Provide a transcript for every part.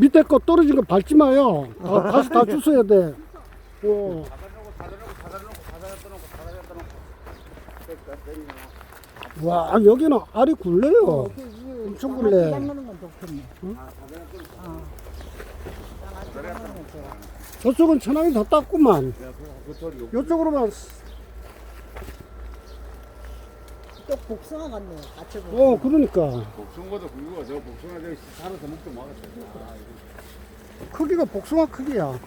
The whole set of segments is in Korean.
밑에 거 떨어진 거 밟지 마요. 아, 다시 다 주워야 돼. 어. 와, 여기는 알이 굴레요. 엄청 좋겠네. 저쪽은 천왕이 더 땄구만. 이쪽으로만. 또 복숭아 같네. 같이 보면. 어, 그러니까. 복숭아도 굵고 저 복숭아 저기 살아서 먹도 먹었어. 크기가 복숭아 크기야.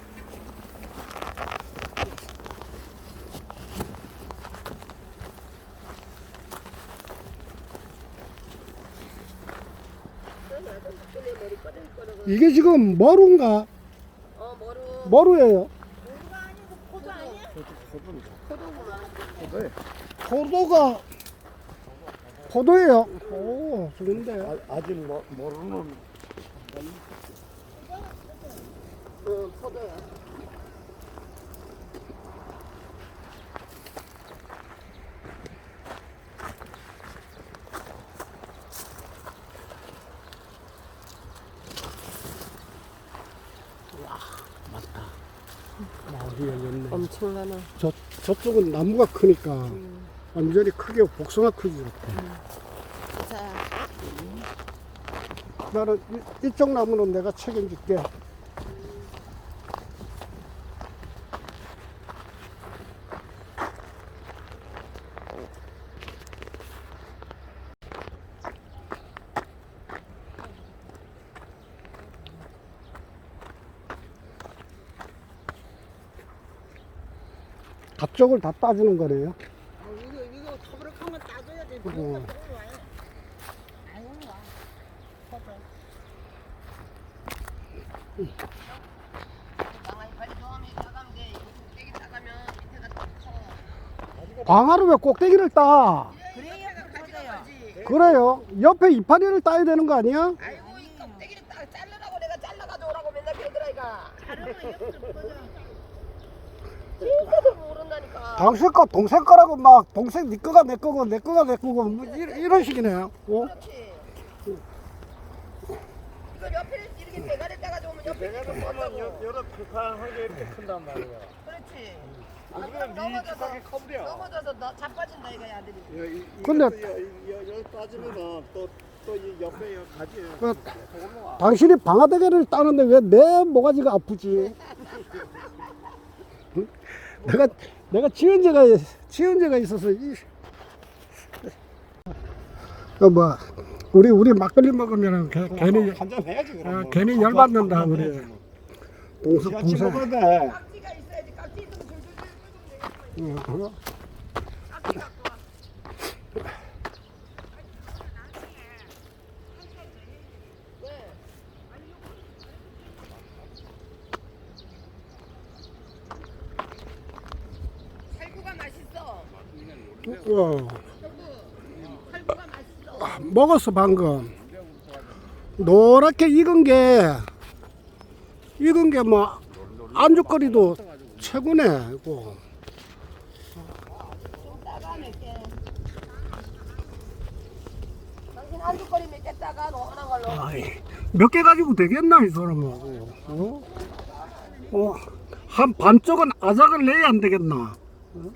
이게 지금 머루인가? 어 머루 머루예요. 포도 아니야? 포도가 포도예요. 오, 좋은데. 아직 뭐, 모르는 응 포도야 마을이 열렸네. 엄청나네 저 저쪽은 나무가 크니까 완전히 크게 복숭아 크기 같아. 자 나는 이, 이쪽 나무는 내가 책임질게. 앞쪽을 다 따주는 거네요. 커 광화로 왜 꼭대기를 따? 그래요. 옆에 이파리를 따야 되는 거 아니야? 아이고 이 꼭대기를 따 자르라고 내가 잘라가지고 오라고 맨날 그러더라 이가 진짜도 모른다니까 당신 거 동생 거라고 막 동생 네 거가 내 거고 내 거가 내 거고 뭐 이, 이런 식이네요. 어? 그렇지 이거 옆에 이렇게 대가리 따가지고 오면 옆에 이렇게 뻗다고 여러 북한 한게 이렇게 큰단 말이야. 그렇지 아, 이거는 그럼 네 넘어져서 주사기 커버려. 넘어져서 너 자빠진다 이거 아들이 근데- 여기 빠지면은 또또 이 옆에 여기 가지. 그, 당신이 방아대게를 따는데 왜 내 모가지가 아프지? 응? 내가 내가 지은제가 지은제가 있어서 이. 그 뭐, 우리 우리 막걸리 먹으면 개, 괜히 한잔 해야지 아, 그럼. 괜히 열받는다 우리. 동서 같이 동생. 먹어야 돼. 깍지가 있어야지 깍지 있으면 줄줄줄 끓으면 되겠어 응, 어? 깍지 갖고 와 왜? 살구가 맛있어 어. 맛있어 먹었어 방금. 노랗게 익은 게 익은 게 뭐 안주거리도 최고네 이거. 따가낼게 당신 한주거리 몇 개 따가 노란 걸로 몇 개 가지고 되겠나 이 사람은. 어? 어, 한 반쪽은 아작을 내야 안 되겠나? 어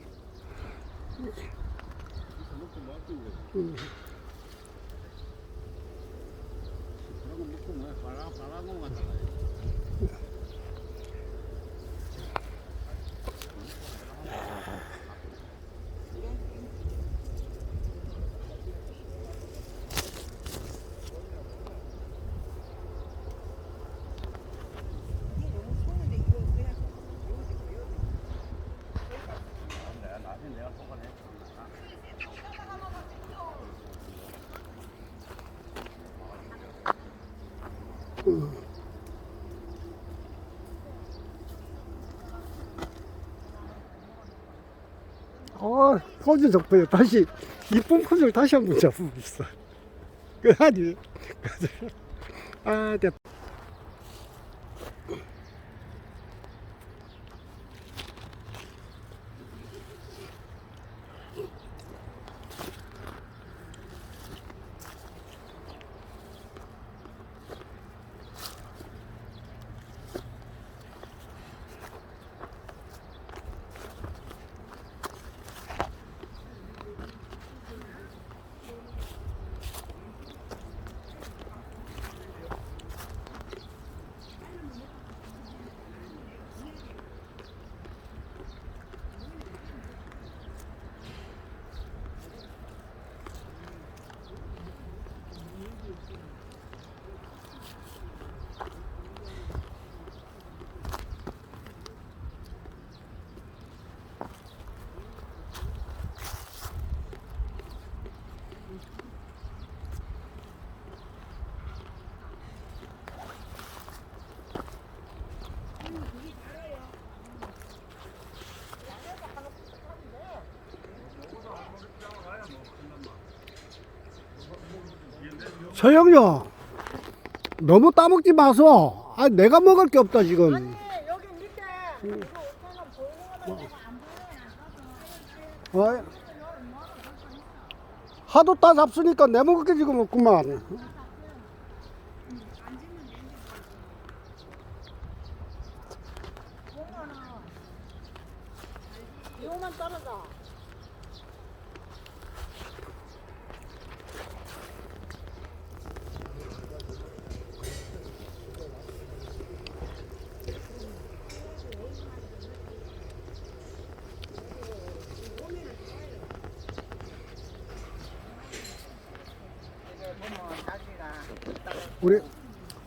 হুম 포즈 좋고요. 다시 이쁜 포즈를 다시 한 번 잡아봅시다 그 아니 아 됐다 서영요 너무 따먹지 마소 아 내가 먹을 게 없다 지금 아니 여기 밑에 이거 오빠가 보이는 거는 안 보여. 어? 하도 따 잡수니까 내 먹을 게 지금 없구만 우리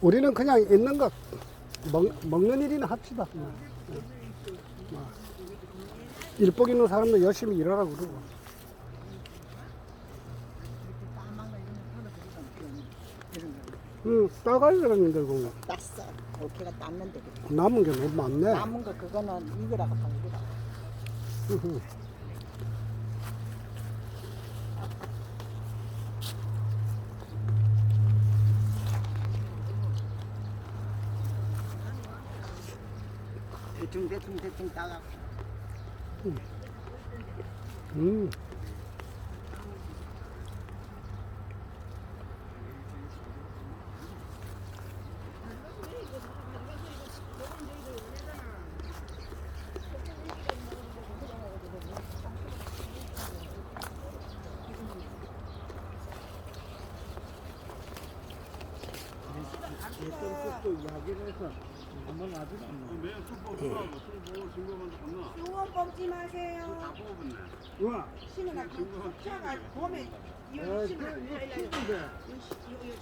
우리는 그냥 있는 거 먹, 먹는 일이나 합시다. 뭐. 일복 있는 사람도 열심히 일하라고 그러고. 응, 따가야 되는데 그거 땄어. 오케이가 땄는 되겠다. 남은 게 너무 많네. 남은 거 그거는 이거라고 봐 이거라. 대충 대충 따가. 음. 매일 술 먹고 술 먹고 신고만 갔나? 수원 뽑지 마세요. 다 뽑았네. 우와. 심으나 차가 봄에 이거 심으나 이거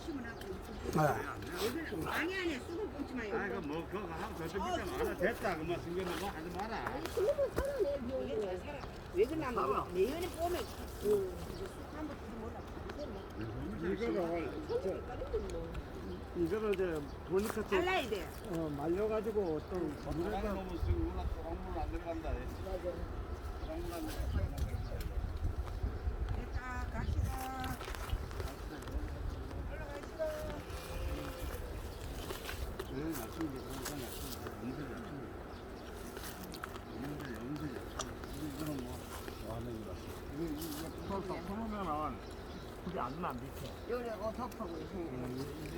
심으나 아, 아니 아니 수건 뽑지 마요. 아, 이거 뭐 그거 하고 저쪽 밑에 하나 됐다. 그만 뭐 하지 마라. 이게 잘 살아. 왜 그러냐면 내년에 봄에 이거 를 이제 보니까 또 잘라야 돼. 어, 말려가지고 또 물에다 우라 조각물 안 들어간다. 조각물 안 들어간다. 됐다 갑시다. 올라가시다. 네, 맞습니다. 그러니까 맞습니다. 이거는 뭐. 이거, 이거, 이거 풀으면은 그게 안 나, 밑에. 요래 어떡하고 있습니다.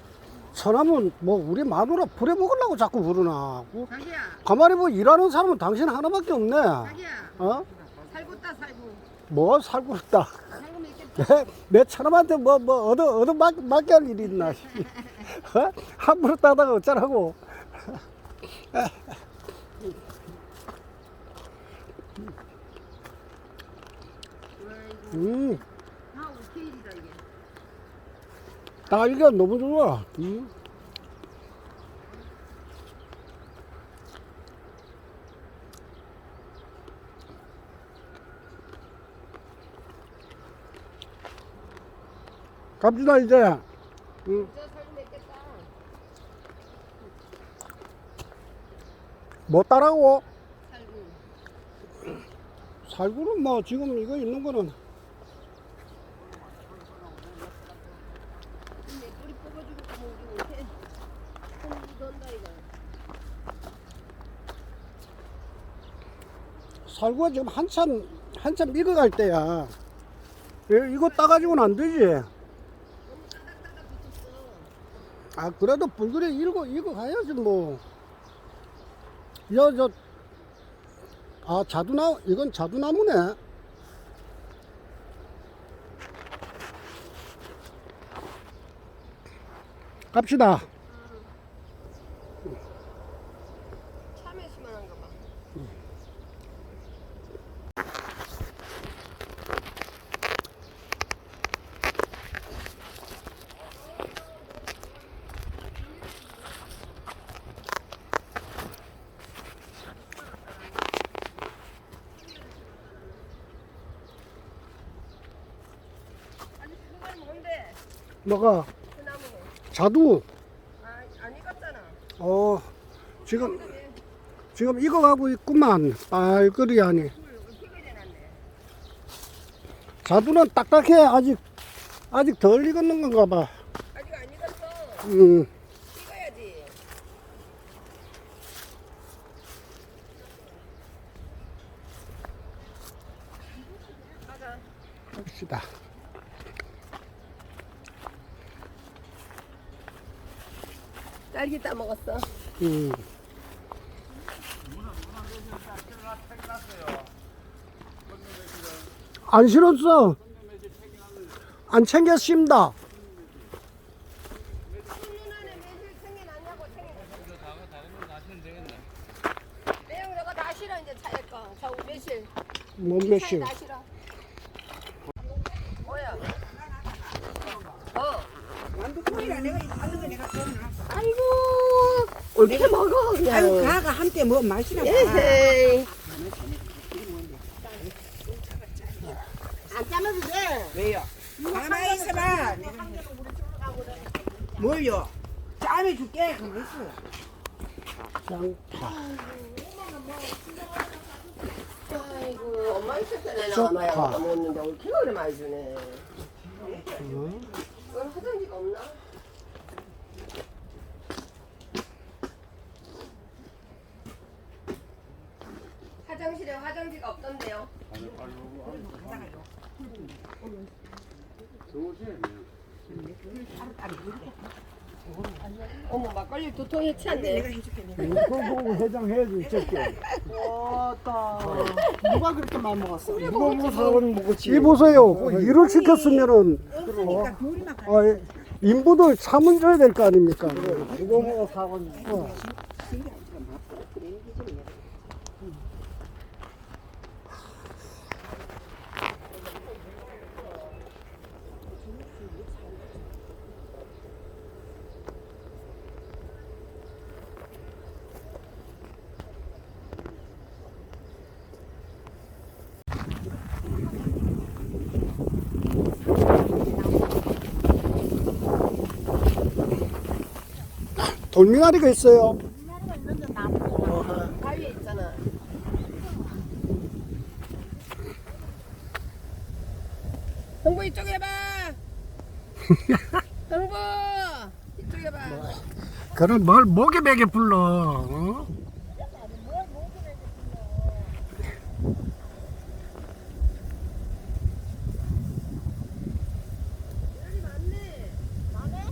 사람은 뭐 우리 마누라 부려 먹으려고 자꾸 부르나 뭐, 자기야, 가만히 뭐 일하는 사람은 당신 하나밖에 없네 자기야, 어? 살구 따 살구. 뭐 살고 있다 살구? 내, 내 사람한테 뭐, 뭐, 얻어, 얻어 맞, 맞게 할 일이 있나, 씨. 어? 함부로 따다가 어쩌라고. 음, 다 우리 케일이다 이게. 딸기가 너무 좋아. 음. 갑시다, 이제. 음. 뭐 따라고? 살구. 살구는 뭐, 지금 이거 있는 거는. 근데 뿌리 뽑아주고 가면 이게 손 던다 이거. 살구가 지금 한참, 한참 익어갈 때야. 이- 이거 따가지고는 안 되지. 아, 그래도 불그레 익어, 익어 가야지, 뭐. 야, 저, 아, 자두나무, 이건 자두나무네. 갑시다. 나무. 자두. 아, 안 익었잖아. 어 지금 지금 익어가고 있구만. 빨그리 하니. 자두는 딱딱해 아직 아직 덜 익었는 건가 봐. 아직 안 익었어. 음. 익어야지. 가자. 합시다. 딸기 따 먹었어. 음. 안 실었어. 안 챙겼습니다. 저거 다 이제 거. 저 매실. 뭔? 다 실어. 뭐야? 어. 완두 콩이라 내가 하는 거 내가 줬나? 아이고 어 떻게 먹어 그냥. 아유 가가 한때 뭐 맛이나 봐. 에헤이. 안 짜면도 돼. 왜요? 가만히 있어봐. 내가 뭘요? 짬에 줄게. 그럼 있어. 아이고 엄마 있을 때는 쪽파. 엄마야 먹었는데 오늘 기회를 많이 주네. 어? 오늘 화장지가 없나? 화장실에 화장지 가 없던데요. 어머 막걸리 두통 해치한데. 내가 해줄게. 내가. 이거 보고 해장해야지, 저게. 누가 그렇게 많이 먹었어? 이거 뭐 사원 먹었지. 이 보세요. 그 일을 시켰으면은 없으니까 둘이만 가. 어, 인부도 참은 줘야 될 거 아닙니까? 이거 먹어 사원. 어. 돌미나리가 있어요. 바위에 있잖아. 형부 이쪽에 봐. 형부 이쪽에 봐. 그걸 뭘 목에 베게 불러. 어? 여기 많네. 많네?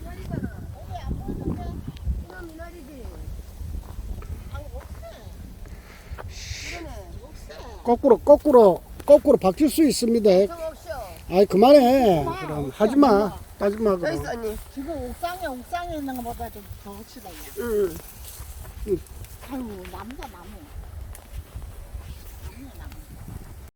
미나리잖아. 어디 안 보이는데? 이거 미나리지. 그러네. 거꾸로 거꾸로 거꾸로 바뀔 수 있습니다. 아이 그만해. 그럼 하지 마. 따지 마 그럼. 언니. 지금 옥상에 옥상에 있는 것보다 좀더 혹시다. 응. 아유. 나무야 나무.